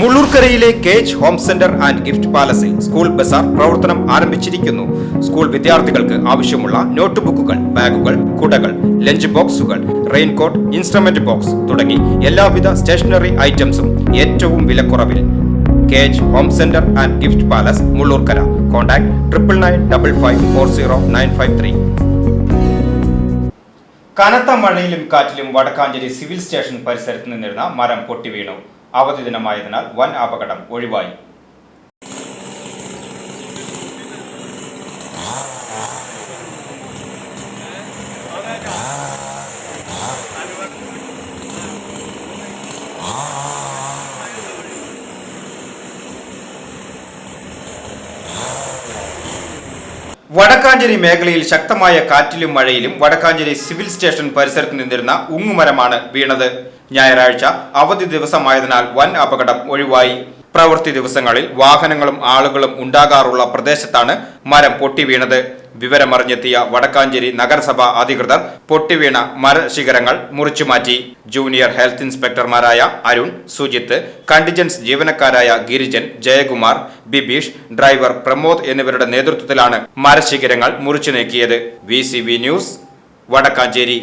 മുള്ളൂർക്കരയിലെ cage home centre and gift പാലസിൽ school Bazar പ്രവർത്തനം ആരംഭിച്ചിരിക്കുന്നു. School വിദ്യാർത്ഥികൾക്ക് ആവശ്യമുള്ള നോട്ട് ബുക്കുകൾ ബാഗുകൾ കുടകൾ ലഞ്ച് ബോക്സുകൾ റെയിൻകോട്ട് ഇൻസ്ട്രുമെന്റ് ബോക്സ് തുടങ്ങി എല്ലാവിധ സ്റ്റേഷനറി ഐറ്റംസും ഏറ്റവും വിലക്കുറവിൽ. Cage home centre and gift palace Mullurkara. Contact triple nine double five four zero nine five three. കനത്ത മഴയിലും കാറ്റിലും വടക്കാഞ്ചേരി സിവിൽ സ്റ്റേഷൻ പരിസരത്ത് നിന്നിരുന്ന മരം പൊട്ടിവീണു. അവധി ദിനമായതിനാൽ വൻ അപകടം ഒഴിവായി. വടക്കാഞ്ചേരി മേഖലയിൽ ശക്തമായ കാറ്റിലും മഴയിലും വടക്കാഞ്ചേരി സിവിൽ സ്റ്റേഷൻ പരിസരത്ത് നിന്നിരുന്ന ഉങ്ങുമരമാണ് വീണത്. ഞായറാഴ്ച അവധി ദിവസമായതിനാൽ വൻ അപകടം ഒഴിവായി. പ്രവൃത്തി ദിവസങ്ങളിൽ വാഹനങ്ങളും ആളുകളും ഉണ്ടാകാറുള്ള പ്രദേശത്താണ് മരം പൊട്ടിവീണത്. വിവരമറിഞ്ഞെത്തിയ വടക്കാഞ്ചേരി നഗരസഭാ അധികൃതർ പൊട്ടിവീണ മരശിഖരങ്ങൾ മുറിച്ചുമാറ്റി. ജൂനിയർ ഹെൽത്ത് ഇൻസ്പെക്ടർമാരായ അരുൺ സുജിത്ത് കണ്ടിജൻസ് ജീവനക്കാരായ ഗിരിജൻ ജയകുമാർ ബിബീഷ് ഡ്രൈവർ പ്രമോദ് എന്നിവരുടെ നേതൃത്വത്തിലാണ് മരശിഖരങ്ങൾ മുറിച്ചു നീക്കിയത്. V news Vadakkanchery.